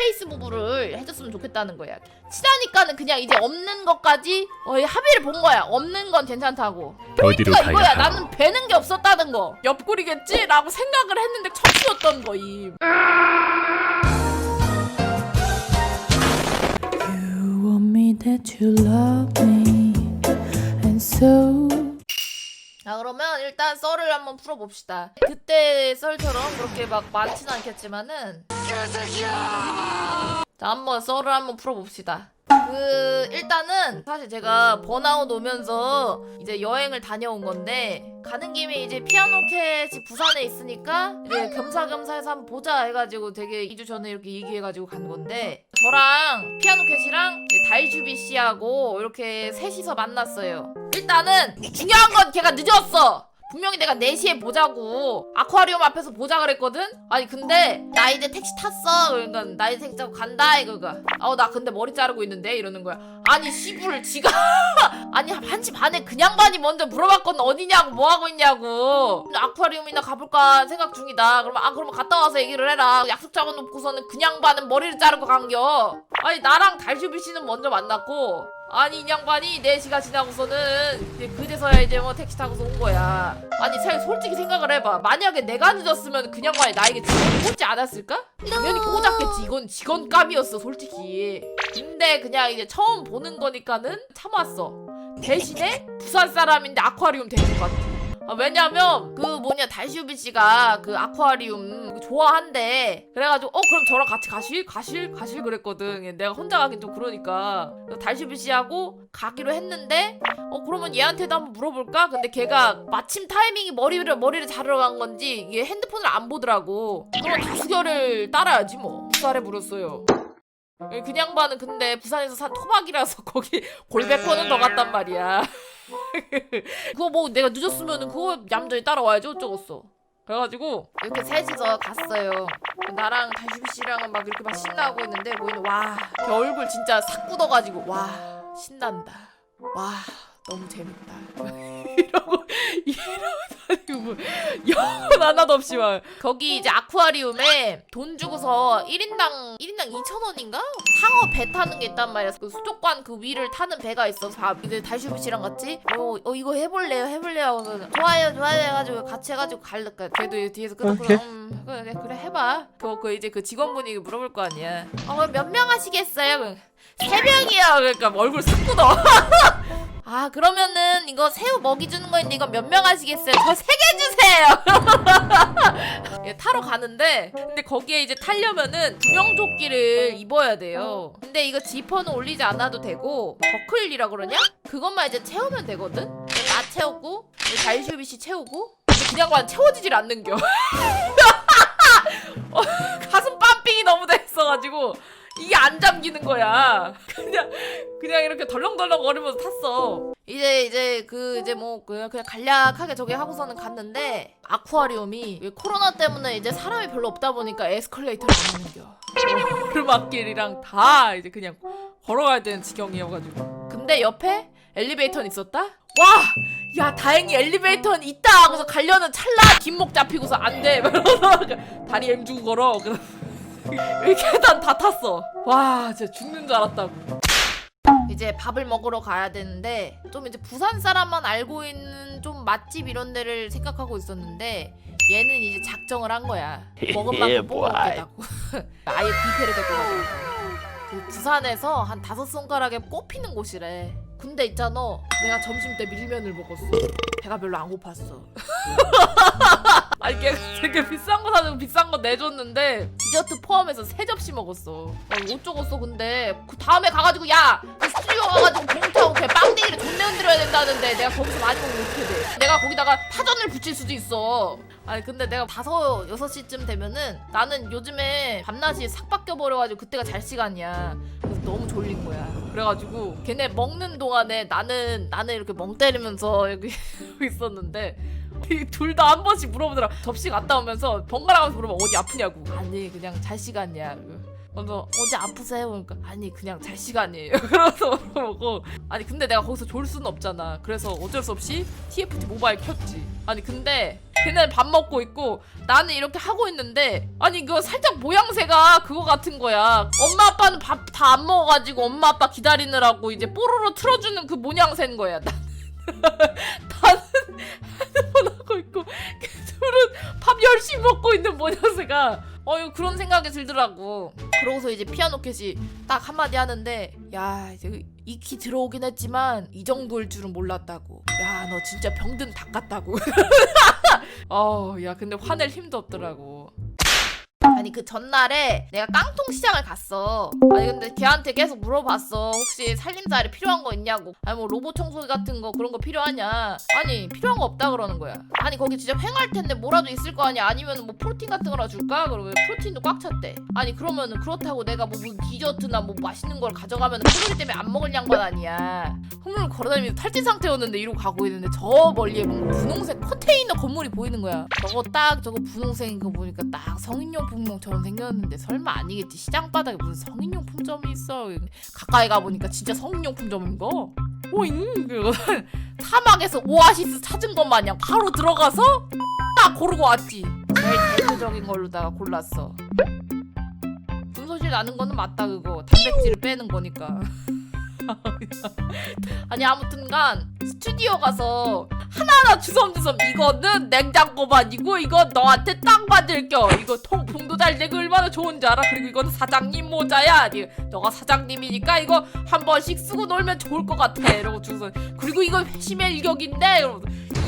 페이스 부부를 해줬으면 좋겠다는 거야. 친하니까는 그냥 이제 없는 것까지 어, 합의를 본 거야. 없는 건 괜찮다고. 어디로 포인트가 이거야. 가야? 나는 배는 게 없었다는 거. 옆구리겠지? 라고 생각을 했는데 척수였던 거임. You want me that you love me, and so 자 그러면 일단 썰을 한번 풀어봅시다. 그때 썰처럼 그렇게 막 많지는 않겠지만은 자 한번 썰을 한번 풀어봅시다. 그 일단은 사실 제가 번아웃 오면서 이제 여행을 다녀온 건데 가는 김에 이제 피아노 캣이 부산에 있으니까 이제 겸사겸사해서 한번 보자 해가지고 되게 2주 전에 이렇게 얘기해가지고 간 건데 저랑 피아노 캣이랑 이제 달주비 씨하고 이렇게 셋이서 만났어요. 일단은 중요한 건 걔가 늦었어. 분명히 내가 4시에 보자고 아쿠아리움 앞에서 보자 그랬거든? 아니 근데 나 이제 택시 탔어. 그러니까 나 이제 택시 타고 간다 이거가. 어 나 근데 머리 자르고 있는데? 이러는 거야. 아니 씨불 지가 아니 1시 반에 그냥 반이 먼저 물어봤건 어디냐고 뭐하고 있냐고. 아쿠아리움이나 가볼까 생각 중이다. 그러면 아 그러면 갔다 와서 얘기를 해라. 약속 잡아놓고서는 그냥 반은 머리를 자르고 간겨. 아니 나랑 달주비 씨는 먼저 만났고 아니 이 양반이 4시가 지나고서는 이제 그제서야 이제 뭐 택시 타고서 온 거야. 아니 살 솔직히 생각을 해봐. 만약에 내가 늦었으면 그 양반이 나에게 직원을 꽂지 않았을까? 당연히 꽂았겠지. 이건 직원감이었어 솔직히. 근데 그냥 이제 처음 보는 거니까는 참았어. 대신에 부산 사람인데 아쿠아리움 되는 것 같아 아, 왜냐면 그 뭐냐 달슈비 씨가 그 아쿠아리움 좋아한대. 그래가지고 어 그럼 저랑 같이 가실? 가실? 가실? 그랬거든. 내가 혼자 가긴 좀 그러니까. 달슈비 씨하고 가기로 했는데 어 그러면 얘한테도 한번 물어볼까? 근데 걔가 마침 타이밍이 머리를 머리를 자르러 간 건지 이게 핸드폰을 안 보더라고. 그러면 다수결을 따라야지 뭐. 부산에 물었어요. 그냥 반은 근데 부산에서 산 토박이라서 거기 골백번은 더 갔단 말이야 그거 뭐 내가 늦었으면은 그거 얌전히 따라와야지 어쩌겠어. 그래가지고 이렇게 셋이서 갔어요. 나랑 달주비 씨랑은 막 이렇게 막 신나고 있는데 보이는 와 걔 얼굴 진짜 싹 굳어가지고 와 신난다. 와 너무 재밌다. 이러고 이러고 뭐 영혼 하나도 없이 막. 거기 이제 아쿠아리움에 돈 주고서 1인당 1인당 2,000원인가? 상어 배 타는 게 있단 말이야. 그 수족관 그 위를 타는 배가 있어서 다 이제 달슈비 씨랑 같이? 어, 어 이거 해 볼래요? 해 볼래요? 하고 좋아요 좋아요 해 가지고 같이 해 가지고 갈까 걔도 뒤에서 끄덕끄덕 음, 그래 그래 해 봐. 그, 그 이제 그 직원분이 물어볼 거 아니야. 어 그럼 몇명 하시겠어요? 그럼 세 명이요 그러니까 얼굴 싹 굳어 아 그러면은 이거 새우 먹이 주는 거인데 이거 몇 명 하시겠어요? 저 세 개 주세요. 예, 타러 가는데 근데 거기에 이제 타려면은 구명조끼를 입어야 돼요. 근데 이거 지퍼는 올리지 않아도 되고 버클리라 그러냐? 그것만 이제 채우면 되거든. 나 채우고 달슈비 씨 채우고 근데 그냥 만 채워지질 않는겨. 어, 가슴 빰빙이 너무 됐어가지고 이게 안 잠기는 거야. 그냥 그냥 이렇게 덜렁덜렁 거리면서 탔어. 이제 이제 그 이제 뭐 그냥 그냥 간략하게 저기 하고서는 갔는데 아쿠아리움이 왜 코로나 때문에 이제 사람이 별로 없다 보니까 에스컬레이터를 안 옮겨. 오르막길이랑 다 이제 그냥 걸어가야 되는 지경이어가지고. 근데 옆에 엘리베이터는 있었다? 와! 야 다행히 엘리베이터는 있다 하고서 가려는 찰나 뒷목 잡히고서 안돼 다리 엠 주고 걸어 그래서 이 계단 다 탔어. 와, 진짜 죽는 줄 알았다고. 이제 밥을 먹으러 가야 되는데 좀 이제 부산 사람만 알고 있는 좀 맛집 이런 데를 생각하고 있었는데 얘는 이제 작정을 한 거야. 먹은 만큼 뽑아먹겠다고. 아예 뷔페를 데리고 가고. 그 부산에서 한 다섯 손가락에 꼽히는 곳이래. 근데 있잖아, 내가 점심 때 밀면을 먹었어. 배가 별로 안 고팠어. 아니 걔가 되게 비싼 거 사주고 비싼 거 내줬는데 디저트 포함해서 세 접시 먹었어. 야, 이거 어쩌겠어 근데 그 다음에 가가지고 야그 스튜디오 가가지고 공타고 걔 빵댕이를 돈내 흔들어야 된다는데 내가 거기서 많이 먹으면 어떻게 돼? 내가 거기다가 파전을 붙일 수도 있어. 아니 근데 내가 다섯 여섯 시쯤 되면은 나는 요즘에 밤낮이 싹 바뀌어 버려가지고 그때가 잘 시간이야. 그래서 너무 졸린 거야. 그래가지고 걔네 먹는 동안에 나는 나는 이렇게 멍 때리면서 여기 있었는데 둘 다 한 번씩 물어보더라. 접시 갔다 오면서 번갈아가면서 물어봐 어디 아프냐고. 아니 그냥 잘 시간이야. 먼저 어제 아프세요? 그러니까 아니 그냥 잘 시간이에요. 그래서 보고 아니 근데 내가 거기서 졸 수는 없잖아. 그래서 어쩔 수 없이 TFT 모바일 켰지. 아니 근데 걔네 밥 먹고 있고 나는 이렇게 하고 있는데 아니 이거 살짝 모양새가 그거 같은 거야. 엄마 아빠는 밥 다 안 먹어가지고 엄마 아빠 기다리느라고 이제 뽀로로 틀어주는 그 모양새인 거야. 나는 핸드폰 하고 있고 걔들은 밥 열심히 먹고 있는 모양새가 어 이거 그런 생각이 들더라고. 그러고서 이제 피아노 캣이 딱 한마디 하는데 야 이제 익히 들어오긴 했지만 이 정도일 줄은 몰랐다고. 야 너 진짜 병든 닭 같다고. 어야 근데 화낼 힘도 없더라고. 아니 그 전날에 내가 깡통 시장을 갔어. 아니 근데 걔한테 계속 물어봤어. 혹시 살림살이 필요한 거 있냐고. 아니 뭐 로봇 청소기 같은 거 그런 거 필요하냐? 아니 필요한 거 없다 그러는 거야. 아니 거기 진짜 횡할 텐데 뭐라도 있을 거 아니야? 아니면 뭐 프로틴 같은 거라 줄까? 그러면 프로틴도 꽉 찼대. 아니 그러면은 그렇다고 내가 뭐, 뭐 디저트나 뭐 맛있는 걸 가져가면 소리 때문에 안 먹을 양반 아니야. 흥을 걸어다니면서 탈진 상태였는데 이러고 가고 있는데 저 멀리에 뭔가 분홍색 컨테이너 건물이 보이는 거야. 저거 딱 저거 분홍색인 거 보니까 딱 성인용 품 점처럼 생겼는데 설마 아니겠지. 시장 바닥에 무슨 성인용품점이 있어. 가까이 가 보니까 진짜 성인용품점인 거. 오잉 그리고 사막에서 오아시스 찾은 것 마냥 바로 들어가서 딱 고르고 왔지. 대표적인 걸로다가 골랐어. 분소실 나는 거는 맞다 그거. 단백질을 빼는 거니까. 아니 아무튼간 스튜디오 가서 하나하나 주섬주섬 이거는 냉장고만이고 이거 너한테 딱 맞을 겨. 이거 통풍도 잘 되고 얼마나 좋은지 알아? 그리고 이거는 사장님 모자야. 아니 너가 사장님이니까 이거 한 번씩 쓰고 놀면 좋을 것 같아. 이러고 주서 그리고 이거 회심의 일격인데 이러고.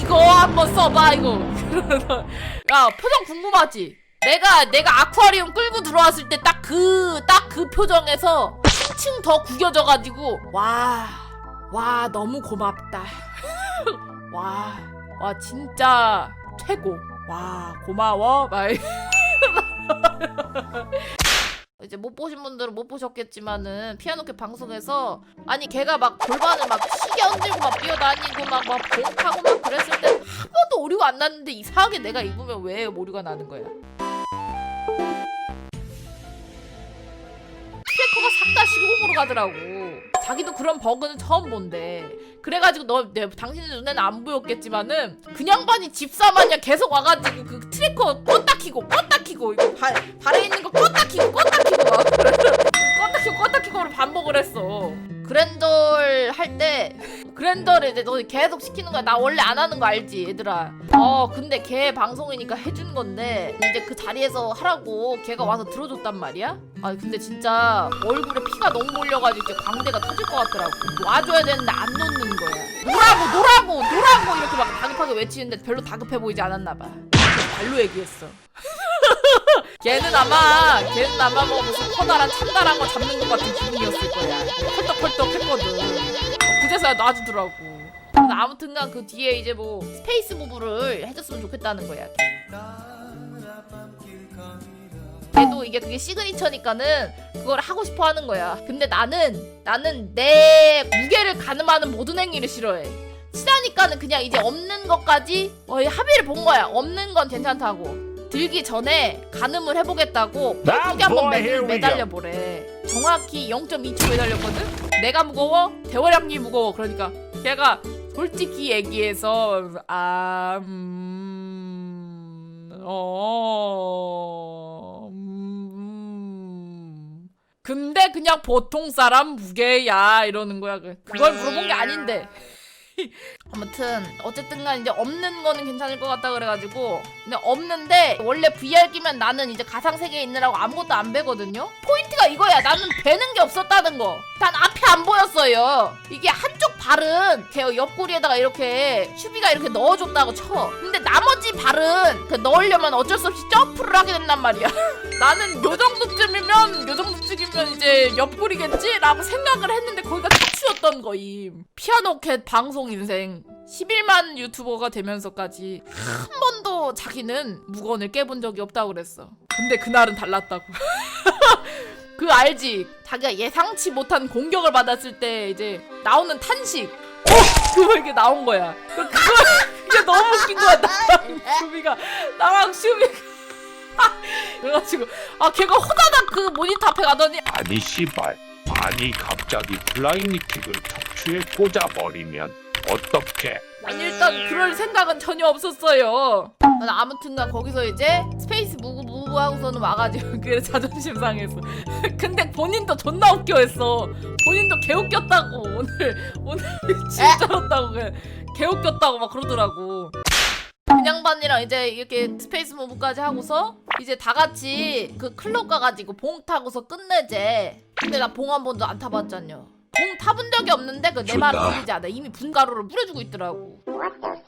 이거 한번 써봐 이거. 야 표정 궁금하지? 내가 내가 아쿠아리움 끌고 들어왔을 때 딱 그 딱 그 표정에서 한층 더 구겨져가지고. 와, 와 너무 고맙다. 와, 와 진짜 최고. 와 고마워. 막 이- 이제 못 보신 분들은 못 보셨겠지만은 피아노캐 방송에서 아니 걔가 막 골반을 막 시계 얹고 막 뛰어다니고 막막 봉하고 막 그랬을 때 한 번도 오류가 안 났는데 이상하게 내가 입으면 왜 오류가 나는 거야? 트래커가 싹다 15으로 가더라고. 자기도 그런 버그는 처음 본대. 그래가지고 너, 내, 당신의 눈에는 안 보였겠지만은 그냥 반이 집사 마냥 계속 와가지고 그 트래커 껐다 키고 껐다 키고 이거 발, 발에 있는 거 껐다 키고 껐다 키고 막 껐다 키고 껐다 키고를 반복을 했어. 그랜돌 할 때 그랜더를 이제 너 계속 시키는 거야. 나 원래 안 하는 거 알지, 얘들아. 어, 근데 걔 방송이니까 해준 건데 이제 그 자리에서 하라고 걔가 와서 들어줬단 말이야. 아, 근데 진짜 얼굴에 피가 너무 몰려가지고 이제 광대가 터질 것 같더라고. 와줘야 되는데 안 놓는 거야. 노라고, 노라고, 노라고 이렇게 막 다급하게 외치는데 별로 다급해 보이지 않았나 봐. 발로 얘기했어. 걔는 아마 걔는 아마 뭐 무슨 커다란 참다란 거 잡는 것 같은 기분이었을 거야. 펄떡펄떡 했거든. 어, 그제서야 놔주더라고. 아무튼간 그 뒤에 이제 뭐 스페이스 무브를 해줬으면 좋겠다는 거야. 걔도 이게 그게 시그니처니까는 그걸 하고 싶어 하는 거야. 근데 나는 나는 내 무게를 가늠하는 모든 행위를 싫어해. 친하니까는 그냥 이제 없는 것까지 어, 합의를 본 거야. 없는 건 괜찮다고. 들기 전에 가늠을 해보겠다고 팔뚝에 한번 매, 매달려 보래. 정확히 0.2초 매달렸거든. 내가 무거워, 대화량이 무거워. 그러니까 걔가 솔직히 얘기해서 아 음, 어, 음, 근데 그냥 보통 사람 무게야 이러는 거야. 그- 그걸 물어본 게 아닌데. 아무튼 어쨌든 간 이제 없는 거는 괜찮을 것 같다 그래가지고 근데 없는데 원래 VR 끼면 나는 이제 가상 세계에 있느라고 아무것도 안 배거든요? 포인트가 이거야. 나는 배는 게 없었다는 거단 앞이 안 보였어요. 이게 한쪽 발은 걔 옆구리에다가 이렇게 슈비가 이렇게 넣어줬다고 쳐. 근데 나머지 발은 그 넣으려면 어쩔 수 없이 점프를 하게 된단 말이야. 나는 요 정도쯤이면 요 정도쯤이면 이제 옆구리겠지? 라고 생각을 했는데 거기가 척수였던 거임 피아노캣 방송 인생. 11만 유튜버가 되면서까지 한 번도 자기는 무건을 깨본 적이 없다고 그랬어. 근데 그날은 달랐다고. 그 알지? 자기가 예상치 못한 공격을 받았을 때 이제 나오는 탄식. 어! 그거 이게 나온 거야. 그- 그거 이게 너무 웃긴 거야. 나랑 슈비가 나랑 슈비가. 그래가지고 아 걔가 호다닥 그 모니터 앞에 가더니 아니 씨발 아니 갑자기 플라잉니틱을 척추에 꽂아버리면 어떡해 아니 일단 그럴 생각은 전혀 없었어요. 난 아무튼간 거기서 이제 스페이스 무브 무브 하고서는 와가지고 그 자존심 상해서. 근데 본인도 존나 웃겨했어. 본인도 개웃겼다고 오늘 오늘 미친 줄 알았다고 그냥 개웃겼다고 막 그러더라고. 그냥 반이랑 이제 이렇게 스페이스 무브까지 하고서 이제 다 같이 그 클럽 가가지고 봉 타고서 끝내재. 근데 나 봉 한 번도 안 타봤잖여. 봉 타본 적이 없는데 그 내 말을 들리지 않아. 이미 분가루를 뿌려주고 있더라고.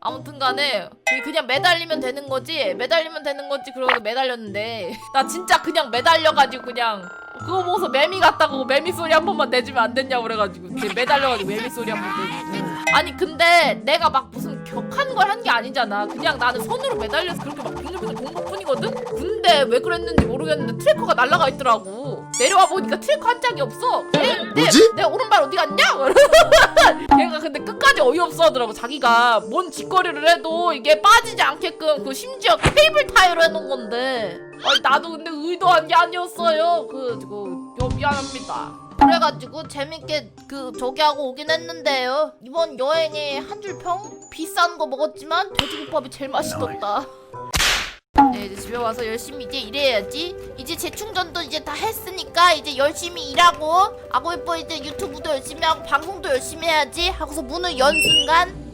아무튼간에 그냥 매달리면 되는 거지. 매달리면 되는 거지. 그러고 매달렸는데 나 진짜 그냥 매달려가지고 그냥 그거 보고서 매미 같다고 매미 소리 한 번만 내주면 안 됐냐고 그래가지고 매달려가지고 매미 소리 한 번 내주고. 아니 근데 내가 막 무슨 격한 걸 한 게 아니잖아. 그냥 나는 손으로 매달려서 그렇게 막 빙글빙글 돈 것뿐이거든. 근데 왜 그랬는지 모르겠는데 트래커가 날아가 있더라고. 내려와 보니까 트래커 한 짝이 없어. 내, 내, 뭐지? 내 오른발 어디 갔냐? 걔가 근데 끝까지 어이없어 하더라고. 자기가 뭔 짓거리를 해도 이게 빠지지 않게끔 그 심지어 케이블 타이로 해놓은 건데. 아니 나도 근데 의도한 게 아니었어요. 그, 그, 여, 미안합니다. 그래가지고 재밌게 그 저기 하고 오긴 했는데요. 이번 여행에 한줄 평? 비싼 거 먹었지만 돼지국밥이 제일 맛있었다. 네 이제 집에 와서 열심히 이제 일해야지. 이제 재충전도 이제 다 했으니까 이제 열심히 일하고 아고 이뻐 이제 유튜브도 열심히 하고 방송도 열심히 해야지 하고서 문을 연 순간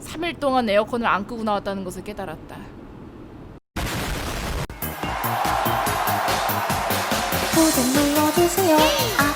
3일 동안 에어컨을 안 끄고 나왔다는 것을 깨달았다. 구독 눌러주세요. 아.